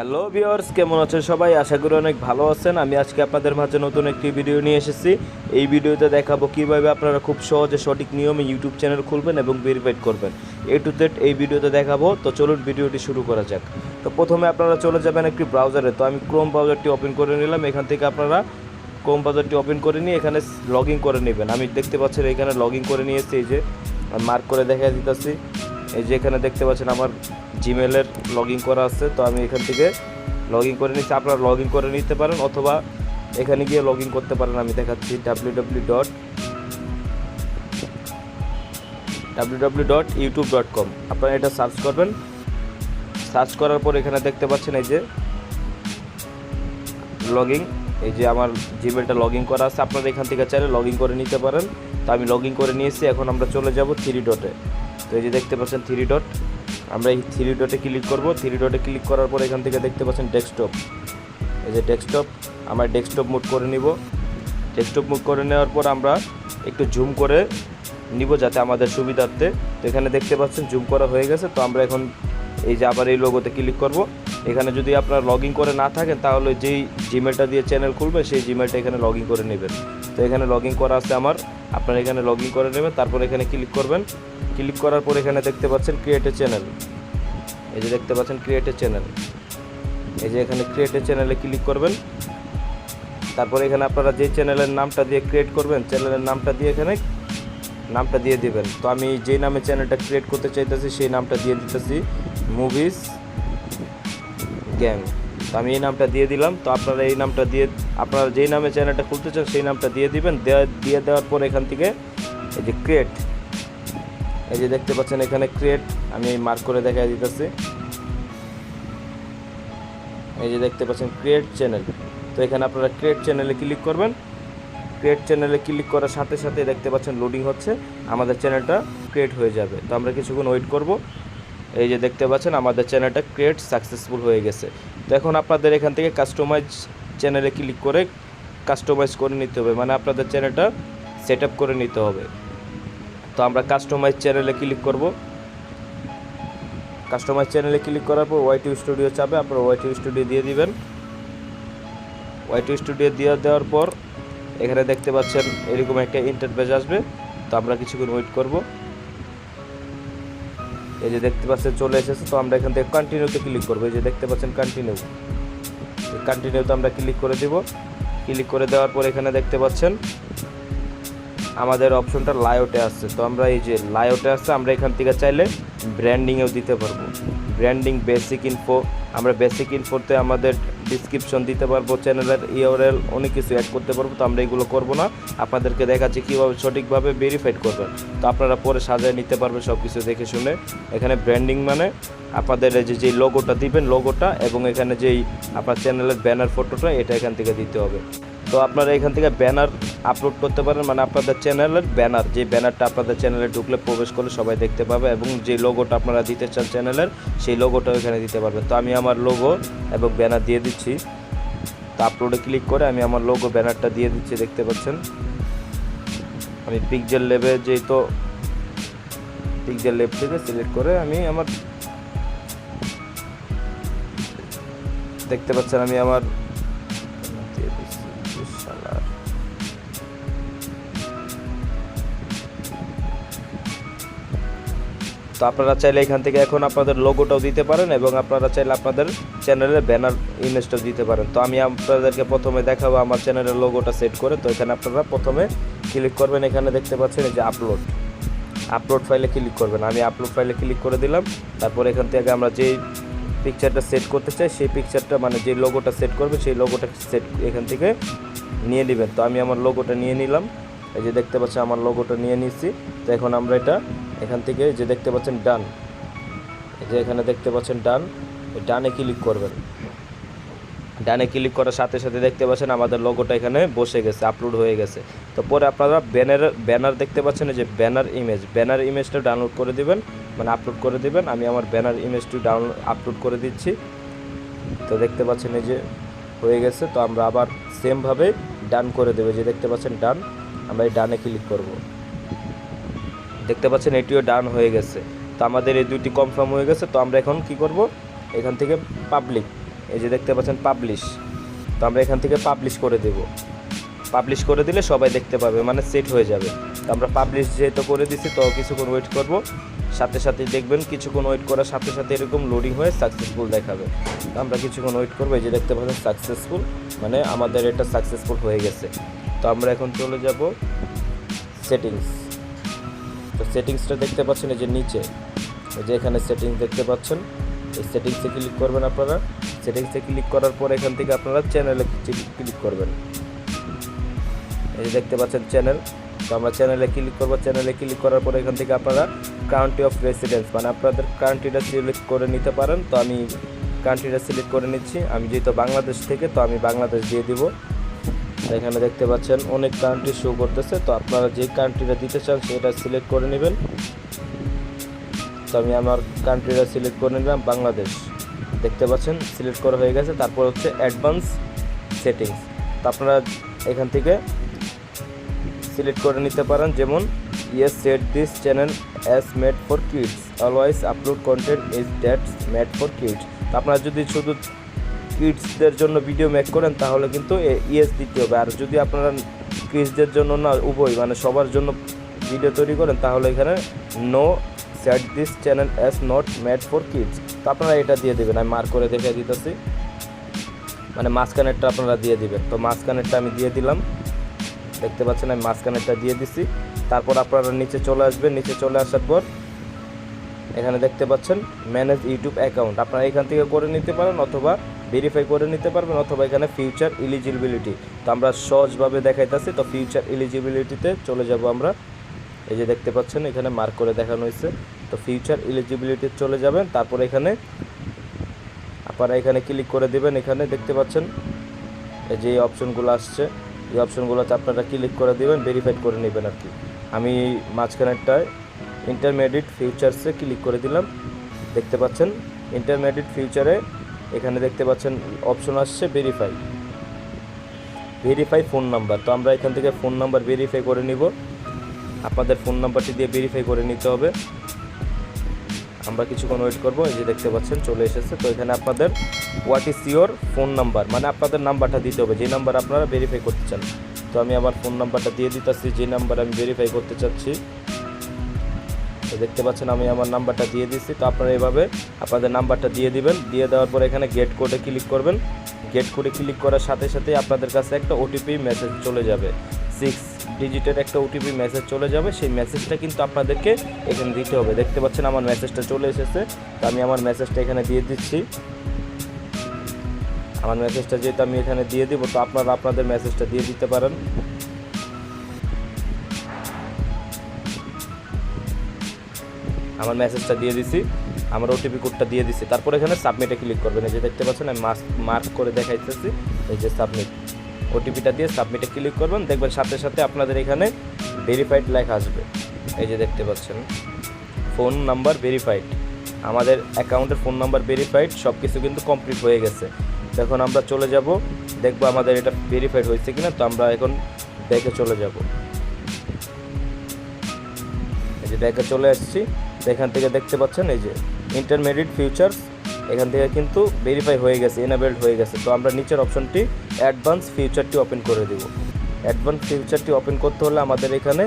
Hello viewers কেমন আছেন সবাই? আশা করি অনেক ভালো আছেন। আমি আজকে আপনাদের মাঝে নতুন একটি ভিডিও নিয়ে এসেছি। এই ভিডিওতে দেখাবো কীভাবে আপনারা খুব সহজে সঠিক নিয়মে ইউটিউব চ্যানেল খুলবেন এবং ভেরিফাইড করবেন। এ টু জেড এই ভিডিওতে দেখাবো। তো চলুন ভিডিওটি শুরু করা যাক। তো প্রথমে আপনারা চলে যাবেন একটি ব্রাউজারে তো আমি ক্রোম ব্রাউজারটি ওপেন করে নিলাম। এখান থেকে আপনারা ক্রোম ব্রাউজারটি ওপেন করে নিয়ে এখানে লগ করে নেবেন। আমি দেখতে পাচ্ছেন এখানে লগ করে নিয়েছি। এই যে মার্ক করে দেখা দিতেছি। এই যে এখানে দেখতে পাচ্ছেন আমার জিমেলের লগ ইন করা আছে, তো আমি এখান থেকে লগ ইন করে নিচ্ছি। আপনারা লগ ইন করে নিতে পারেন অথবা এখানে গিয়ে লগ ইন করতে পারেন। আমি দেখাচ্ছি W W dot W W dot YouTube dot com আপনারা এটা সার্চ করবেন। সার্চ করার পর এখানে দেখতে পাচ্ছেন এই যে লগ ইন এই যে আমার জিমেলটা লগ ইন করা আছে। আপনারা এখান থেকে চাইলে লগ ইন করে নিতে পারেন। তো আমি লগ ইন করে নিয়েছি, এখন আমরা চলে যাব থ্রি ডটে তো এই যে দেখতে পাচ্ছেন থ্রি ডট আমরা এই থ্রি ডটে ক্লিক করব। থ্রি ডটে ক্লিক করার পর এখান থেকে দেখতে পাচ্ছেন ডেস্কটপ এই যে ডেস্কটপ আমরা ডেস্কটপ মুড করে নিব। ডেস্কটপ মুড করে নেওয়ার পর আমরা একটু জুম করে নিব যাতে আমাদের সুবিধার্থে। তো এখানে দেখতে পাচ্ছেন জুম করা হয়ে গেছে, তো আমরা এখন এই যে আবার এই লোগোতে ক্লিক করব। এখানে যদি আপনার লগ করে না থাকেন তাহলে যেই জিমেলটা দিয়ে চ্যানেল খুলবে, সেই জিমেলটা এখানে লগ করে নেবেন। তো এখানে লগ করা আছে আমার। আপনারা এখানে লগ করে নেবেন, তারপর এখানে ক্লিক করবেন। ক্লিক করার পর এখানে দেখতে পাচ্ছেন ক্রিয়েট চ্যানেল এই যে দেখতে পাচ্ছেন ক্রিয়েট চ্যানেল এই যে এখানে ক্রিয়েট চ্যানেলে ক্লিক করবেন। তারপর এখানে আপনারা যে চ্যানেলের নামটা দিয়ে ক্রিয়েট করবেন চ্যানেলের নামটা দিয়ে এখানে নামটা দিয়ে দিবেন। তো আমি যেই নামে চ্যানেলটা ক্রিয়েট করতে চাইতেছি, সেই নামটা দিয়ে দিতেছি মুভিস গ্যাং তো আমি এই নামটা দিয়ে দিলাম। তো আপনারা এই নামটা দিয়ে, আপনারা যেই নামে চ্যানেলটা খুলতে চান, সেই নামটা দিয়ে দিবেন। দিয়ে দেওয়ার পর এখান থেকে এই যে ক্রিয়েট এই যে দেখতে পাচ্ছেন এখানে ক্রিয়েট আমি মার্ক করে দেখাই দিতেছি। এই যে দেখতে পাচ্ছেন ক্রিয়েট চ্যানেল তো এখানে আপনারা ক্রিয়েট চ্যানেলে ক্লিক করবেন। ক্রিয়েট চ্যানেলে ক্লিক করার সাথে সাথে দেখতে পাচ্ছেন লোডিং হচ্ছে। আমাদের চ্যানেলটা ক্রিয়েট হয়ে যাবে। তো আমরা কিছুক্ষণ ওয়েট করব। এই যে দেখতে পাচ্ছেন আমাদের চ্যানেলটা ক্রিয়েট সাকসেসফুল হয়ে গেছে। তো এখন আপনাদের এখান থেকে কাস্টমাইজ চ্যানেলে ক্লিক করে কাস্টমাইজ করে নিতে হবে। মানে আপনাদের চ্যানেলটা সেট করে নিতে হবে। তো আমরা কাস্টমাইজ চ্যানেলে ক্লিক করব। কাস্টমাইজ চ্যানেলে ক্লিক করার পর ওয়াইটি স্টুডিও চাবে আপনারা ওয়াইটি স্টুডিও দিয়ে দিবেন। ওয়াইটি স্টুডিও দিয়ে দেওয়ার পর এখানে দেখতে পাচ্ছেন এরকম একটা ইন্টারফেস আসবে। তো আমরা কিছুক্ষণ ওয়েট করব। এই যে দেখতে পাচ্ছেন চলে এসেছে, তো আমরা এখান থেকে কন্টিনিউতে ক্লিক করব। এই যে দেখতে পাচ্ছেন কন্টিনিউ কন্টিনিউতে আমরা ক্লিক করে দেব। ক্লিক করে দেওয়ার পর এখানে দেখতে পাচ্ছেন আমাদের অপশনটা লায়োটে আসছে তো আমরা এই যে লায়োটে আসছে আমরা এখান থেকে চাইলে ব্র্যান্ডিংয়েও দিতে পারব। ব্র্যান্ডিং বেসিক ইনফো আমরা বেসিক ইনফোতে আমাদের ডিসক্রিপশন দিতে পারব চ্যানেলের ইউআরএল অনেক কিছু অ্যাড করতে পারব, তো আমরা এগুলো করব না। আপনাদেরকে দেখাচ্ছি কীভাবে সঠিকভাবে ভেরিফাইড করবেন। তো আপনারা পরে সাজায় নিতে পারবেন সব কিছু দেখে শুনে। এখানে ব্র্যান্ডিং মানে আপনাদের যে যেই লোগোটা দিবেন লোগোটা এবং এখানে যেই আপনার চ্যানেলের ব্যানার ফটোটা এটা এখান থেকে দিতে হবে। তো আপনারা এখান থেকে ব্যানার আপলোড করতে পারেন মানে আপনাদের চ্যানেলের ব্যানার যে ব্যানারটা আপনাদের চ্যানেলে ঢুকলে প্রবেশ করলে সবাই দেখতে পাবে এবং যে লোগোটা আপনারা দিতে চান চ্যানেলের সেই লোগোটাও এখানে দিতে পারবেন। তো আমি আমার লোগো এবং ব্যানার দিয়ে দিচ্ছি। তো আপলোডে ক্লিক করে আমি আমার লোগো ব্যানারটা দিয়ে দিচ্ছি, দেখতে পাচ্ছেন? আমি পিকজেল লেবে যেই তো পিকজেল লেব থেকে সিলেক্ট করে আমি আমার, দেখতে পাচ্ছেন আমি আমার তো আপনারা চাইলে এখান থেকে এখন আপনাদের লোগোটাও দিতে পারেন এবং আপনারা চাইলে আপনাদের চ্যানেলের ব্যানার ইমেজটাও দিতে পারেন। তো আমি আপনাদেরকে প্রথমে দেখাবো আমার চ্যানেলের লোগোটা সেট করে। তো এখানে আপনারা প্রথমে ক্লিক করবেন, এখানে দেখতে পাচ্ছেন যে আপলোড আপলোড ফাইলে ক্লিক করবেন। আমি আপলোড ফাইলে ক্লিক করে দিলাম। তারপর এখান থেকে আমরা যেই পিকচারটা সেট করতে চাই, সেই পিকচারটা মানে যে লোগোটা সেট করবে, সেই লোগোটা সেট এখান থেকে নিয়ে নেবেন। তো আমি আমার লোগোটা নিয়ে নিলাম। এই যে দেখতে পাচ্ছেন, আমার লোগোটা নিয়ে নিচ্ছি। তো এখন আমরা এটা এখান থেকে যে দেখতে পাচ্ছেন ডান যে এখানে দেখতে পাচ্ছেন ডান, এই ডানে ক্লিক করবেন। ডানে ক্লিক করার সাথে সাথে দেখতে পাচ্ছেন আমাদের লোগোটা এখানে বসে গেছে আপলোড হয়ে গেছে। তো পরে আপনারা ব্যানার ব্যানার দেখতে পাচ্ছেন যে ব্যানার ইমেজ ব্যানার ইমেজটা ডাউনলোড করে দিবেন মানে আপলোড করে দিবেন। আমি আমার ব্যানার ইমেজটি ডাউনলোড আপলোড করে দিচ্ছি। তো দেখতে পাচ্ছেন এই যে হয়ে গেছে, তো আমরা আবার সেমভাবে ডান করে দেবে যে দেখতে পাচ্ছেন ডান, আমরা এই ডানে ক্লিক করব। দেখতে পাচ্ছেন এটিও ডান হয়ে গেছে। তো আমাদের এই দুইটি কনফার্ম হয়ে গেছে, তো আমরা এখন কি করব? এখান থেকে পাবলিক এই যে দেখতে পাচ্ছেন পাবলিশ তো আমরা এখান থেকে পাবলিশ করে দেব। পাবলিশ করে দিলে সবাই দেখতে পাবে মানে সেট হয়ে যাবে। তো আমরা পাবলিশ যেহেতু করে দিছি, তো কিছুক্ষণ ওয়েট করব। সাথে সাথে দেখবেন কিছুক্ষণ ওয়েট করার সাথে সাথে এরকম লোডিং হয়ে সাকসেসফুল দেখাবে। তো আমরা কিছুক্ষণ ওয়েট করব, এই যে দেখতে পাচ্ছেন সাকসেসফুল মানে আমাদের এটা সাকসেসফুল হয়ে গেছে। তো আমরা এখন চলে যাব সেটিংস তো সেটিংসটা দেখতে পাচ্ছেন এই যে নিচে। যে এখানে সেটিংস দেখতে পাচ্ছেন। এই সেটিংসে ক্লিক করবেন আপনারা। সেটিংসে ক্লিক করার পর এখান থেকে আপনারা চ্যানেলে ক্লিক করবেন। এই যে দেখতে পাচ্ছেন চ্যানেল। তো আমরা চ্যানেলে ক্লিক করব। চ্যানেলে ক্লিক করার পর এখান থেকে আপনারা কান্ট্রি অফ রেসিডেন্স মানে আপনাদের কান্ট্রিটা সিলেক্ট করে নিতে পারেন। তো আমি কান্ট্রিটা সিলেক্ট করে নিচ্ছি। আমি যেহেতু বাংলাদেশ থেকে, তো আমি বাংলাদেশ দিয়ে দিব। এখানে দেখতে পাচ্ছেন। অনেক কান্ট্রি শো করতেছে। তো আপনারা যে কান্ট্রিটা দিতে চান, সেটা সিলেক্ট করে নেবেন। তো আমি আমার কান্ট্রিটা সিলেক্ট করে নিলাম, বাংলাদেশ। দেখতে পাচ্ছেন সিলেক্ট করা হয়ে গেছে। তারপর হচ্ছে অ্যাডভান্স সেটিংস তো আপনারা এখান থেকে সিলেক্ট করে নিতে পারেন। যেমন yes set this channel as made for kids always upload content is that made for kids আপনারা যদি শুধু কিডসদের জন্য ভিডিও মেক করেন, তাহলে কিন্তু ইয়েস দিতে হবে। আর যদি আপনারা কিডসদের জন্য না উভয় মানে সবার জন্য ভিডিও তৈরি করেন, তাহলে এখানে no set this channel as not made for kids তো আপনারা এটা দিয়ে দেবেন, আমি মার্ক করে দেখে দিতেছি। মানে মাঝখানেরটা আপনারা দিয়ে দিবেন। তো মাঝখানেরটা আমি দিয়ে দিলাম। দেখতে পাচ্ছেন, আমি মাঝখানেরটা দিয়ে দিছি। তারপর আপনারা নিচে চলে আসবেন। নিচে চলে আসার পর এখানে দেখতে পাচ্ছেন ম্যানেজ ইউটিউব অ্যাকাউন্ট আপনারা এখান থেকে করে নিতে পারেন, অথবা ভেরিফাই করে নিতে পারবেন অথবা এখানে ফিউচার এলিজিবিলিটি তো আমরা সহজভাবে দেখাইতেছি, তো ফিউচার এলিজিবিলিটিতে চলে যাব আমরা। এই যে দেখতে পাচ্ছেন, এখানে মার্ক করে দেখানো হয়েছে। তো ফিউচার এলিজিবিলিটি চলে যাবেন, তারপর এখানে আপনারা এখানে ক্লিক করে দেবেন, এখানে দেখতে পাচ্ছেন, এই যে অপশনগুলো আসছে। এই অপশনগুলোতে আপনারা ক্লিক করে দিবেন ভেরিফাইড করে নেবেন আর কি। আমি মাঝখানেরটায় ইন্টারমিডিয়েট ফিউচার্সে ক্লিক করে দিলাম। দেখতে পাচ্ছেন ইন্টারমিডিয়েট ফিউচারে এখানে দেখতে পাচ্ছেন অপশন আসছে ভেরিফাই ভেরিফাই ফোন নাম্বার তো আমরা এখান থেকে ফোন নাম্বার ভেরিফাই করে নিব। আপনাদের ফোন নাম্বারটি দিয়ে ভেরিফাই করে নিতে হবে। আমরা কিছুক্ষণ ওয়েট করব, এই যে দেখতে পাচ্ছেন চলে এসেছে। তো এখানে আপনাদের what is your phone number মানে আপনাদের নাম্বারটা দিতে হবে। যে নাম্বার আপনারা ভেরিফাই করতে চান। তো আমি আমার ফোন নাম্বারটা দিয়ে দিতেছি, যে নাম্বার আমি ভেরিফাই করতে চাচ্ছি। তো দেখতে পাচ্ছেন, আমি আমার নাম্বারটা দিয়ে দিচ্ছি। তো আপনারা এভাবে আপনাদের নাম্বারটা দিয়ে দিবেন। দিয়ে দেওয়ার পর এখানে গেট কোডে ক্লিক করবেন। গেট কোডে ক্লিক করার সাথে সাথে আপনাদের কাছে একটা ওটিপি মেসেজ চলে যাবে। সিক্স ডিজিটের একটা ওটিপি মেসেজ চলে যাবে। সেই মেসেজটা কিন্তু আপনাদেরকে এখানে দিতে হবে। দেখতে পাচ্ছেন, আমার মেসেজটা চলে এসেছে। তো আমি আমার মেসেজটা এখানে দিয়ে দিচ্ছি। আমার মেসেজটা যেহেতু আমি এখানে দিয়ে দিব, তো আপনারা আপনাদের মেসেজটা দিয়ে দিতে পারেন। আমার মেসেজটা দিয়ে দিছি, আমার ওটিপি কোডটা দিয়ে দিছি। তারপর এখানে সাবমিটে ক্লিক করবেন। এই যে দেখতে পাচ্ছেন, আমি মার্ক করে দেখাইতেছি। এই যে সাবমিট ওটিপিটা দিয়ে সাবমিটে ক্লিক করবেন। দেখবেন সাথে সাথে আপনাদের এখানে ভেরিফাইড লেখা আসবে। এই যে দেখতে পাচ্ছেন ফোন নাম্বার ভেরিফাইড আমাদের অ্যাকাউন্টের ফোন নাম্বার ভেরিফাইড সব কিছু কিন্তু কমপ্লিট হয়ে গেছে। এখন আমরা চলে যাব, দেখব আমাদের এটা ভেরিফাইড হয়েছে কিনা। তো আমরা এখন ব্যাকে চলে যাব। এই যে ব্যাকে চলে আসছি। এখান থেকে দেখতে পাচ্ছেন এই যে ইন্টারমিডিয়েট ফিউচার্স এখান থেকে কিন্তু ভেরিফাই হয়ে গেছে এনাবেলড হয়ে গেছে। তো আমরা নিচের অপশনটি অ্যাডভান্স ফিউচারটি ওপেন করে দেব। অ্যাডভান্স ফিউচারটি ওপেন করতে হলে আমাদের এখানে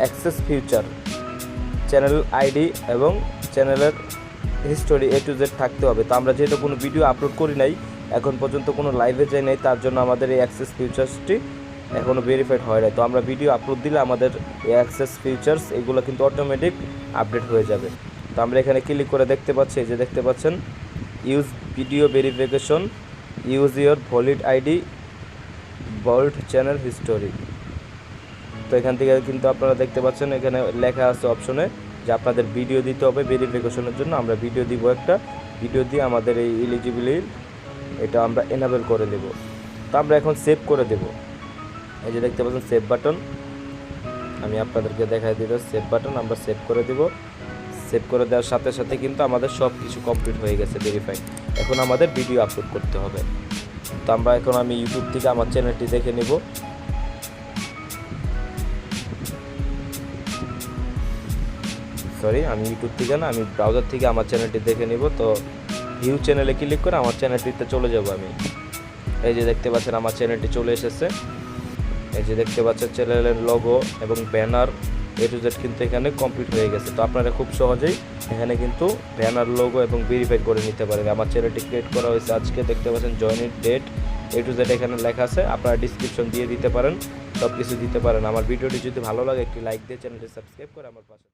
অ্যাক্সেস ফিউচার চ্যানেল আইডি এবং চ্যানেলের হিস্টোরি এ টু জেড থাকতে হবে। তো আমরা যেহেতু কোনো ভিডিও আপলোড করি নাই, এখন পর্যন্ত কোনো লাইভে যাই নাই, তার জন্য আমাদের এই অ্যাক্সেস ফিউচার্সটি এখনও ভেরিফাইড হয় নাই। তো আমরা ভিডিও আপলোড দিলে আমাদের অ্যাক্সেস ফিউচার্স এগুলো কিন্তু অটোমেটিক আপডেট হয়ে যাবে। তো আমরা এখানে ক্লিক করে দেখতে পাচ্ছি যে দেখতে পাচ্ছেন use video verification use your valid ID build channel history তো এখান থেকে কিন্তু আপনারা দেখতে পাচ্ছেন, এখানে লেখা আছে অপশনে যে আপনাদের ভিডিও দিতে হবে ভেরিফিকেশনের জন্য। আমরা ভিডিও দিব একটা ভিডিও দিয়ে আমাদের এই এলিজিবিলিটি এটা আমরা এনাবেল করে দেব। তো আমরা এখন সেভ করে দেব। এই যে দেখতে পাচ্ছেন সেভ বাটন আমি আপনাদেরকে দেখাই দিব সেভ বাটন আমরা সেভ করে দেব। সেভ করে দেওয়ার সাথে সাথে কিন্তু আমাদের সব কিছু কমপ্লিট হয়ে গেছে ভেরিফাই এখন আমাদের ভিডিও আপলোড করতে হবে। তো আমরা এখন আমি ইউটিউব থেকে আমার চ্যানেলটি দেখে নিব। সরি আমি ইউটিউব থেকে না, আমি ব্রাউজার থেকে আমার চ্যানেলটি দেখে নিব। তো ভিউ চ্যানেলে ক্লিক করে আমার চ্যানেলটিতে চলে যাব আমি। এই যে দেখতে পাচ্ছেন, আমার চ্যানেলটি চলে এসেছে। এই যে দেখতে পাচ্ছেন চ্যানেলের লোগো এবং ব্যানার এ টু জেড কিন্তু এখানে কমপ্লিট হয়ে গেছে। তো আপনারা খুব সহজেই এখানে কিন্তু ব্যানার লোগো এবং ভেরিফাই করে নিতে পারেন। আমার চ্যানেলটি ক্রিয়েট করা হয়েছে আজকে, দেখতে পাচ্ছেন জয়েনের ডেট এ টু জেড এখানে লেখা আছে। আপনারা ডিসক্রিপশন দিয়ে দিতে পারেন সব কিছু দিতে পারেন। আমার ভিডিওটি যদি ভালো লাগে, একটি লাইক দিয়ে চ্যানেলটি সাবস্ক্রাইব করে আমার পাশে